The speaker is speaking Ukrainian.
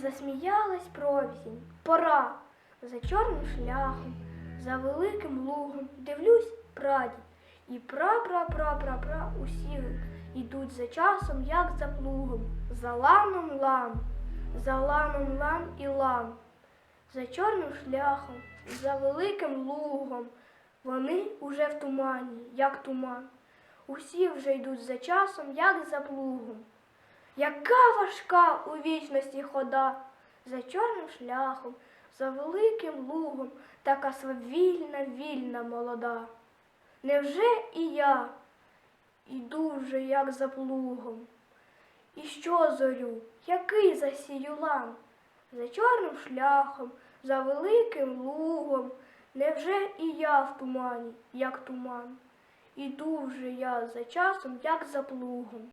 засміялась провісінь. Пора за чорним шляхом, за великим лугом. Дивлюсь, прадід. І пра-пра-пра-пра-пра усі ідуть за часом, як за плугом, за ланом лан, за ланом лан і лан, за чорним шляхом, за великим лугом. Вони уже в тумані, як туман. Усі вже йдуть за часом, як за плугом. Яка важка у вічності хода за чорним шляхом, за великим лугом, така свавільна, вільна молода. Невже і я іду вже, як за плугом? І що зорю, який засію лан? За чорним шляхом, за великим лугом, невже і я в тумані, як туман? Іду вже я за часом, як за плугом.